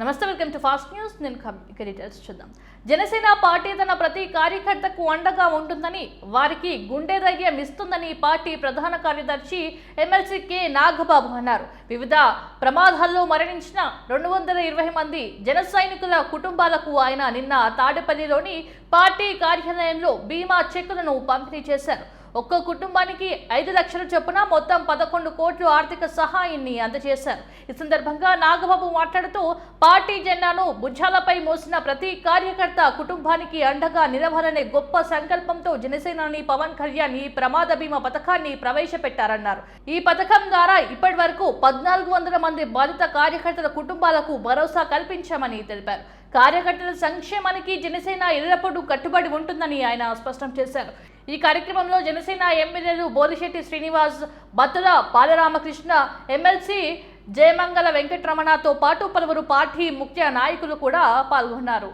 నమస్తే welcome to fast news. నేను ఇక డీటెయిల్స్ చూద్దాం. జనసేన పార్టీ తన ప్రతి కార్యకర్తకు అండగా ఉంటుందని వారికి గుండె ధైర్యం ఇస్తుందని పార్టీ ప్రధాన కార్యదర్శి ఎమ్మెల్సీ కె. నాగబాబు అన్నారు. వివిధ ప్రమాదాల్లో మరణించిన రెండు వందల ఇరవై మంది జన సైనికుల కుటుంబాలకు ఆయన నిన్న తాడేపల్లిలోని పార్టీ కార్యాలయంలో బీమా చెక్కులను పంపిణీ చేశారు. ఒక్కో కుటుంబానికి ఐదు లక్షల చొప్పున మొత్తం పదకొండు కోట్ల ఆర్థిక సహాయాన్ని అందజేశారు. ఈ సందర్భంగా నాగబాబు మాట్లాడుతూ పార్టీ జెండాను భుజాలపై మోసిన ప్రతి కార్యకర్త కుటుంబానికి అండగా నిలవాలనే గొప్ప సంకల్పంతో జనసేనాని పవన్ కళ్యాణ్ ఈ ప్రమాద బీమా పథకాన్ని ప్రవేశపెట్టారన్నారు. ఈ పథకం ద్వారా ఇప్పటి వరకు పద్నాలుగు వందల మంది బాధిత కార్యకర్తల కుటుంబాలకు భరోసా కల్పించామని తెలిపారు. కార్యకర్తల సంక్షేమానికి జనసేన ఎల్లప్పుడూ కట్టుబడి ఉంటుందని ఆయన స్పష్టం చేశారు. ఈ కార్యక్రమంలో జనసేన ఎమ్మెల్యేలు బోలిశెట్టి శ్రీనివాస్ బత్తల బాలరామకృష్ణ ఎమ్మెల్సీ జయమంగళ వెంకటరమణతో పాటు పలువురు పార్టీ ముఖ్య నాయకులు కూడా పాల్గొన్నారు.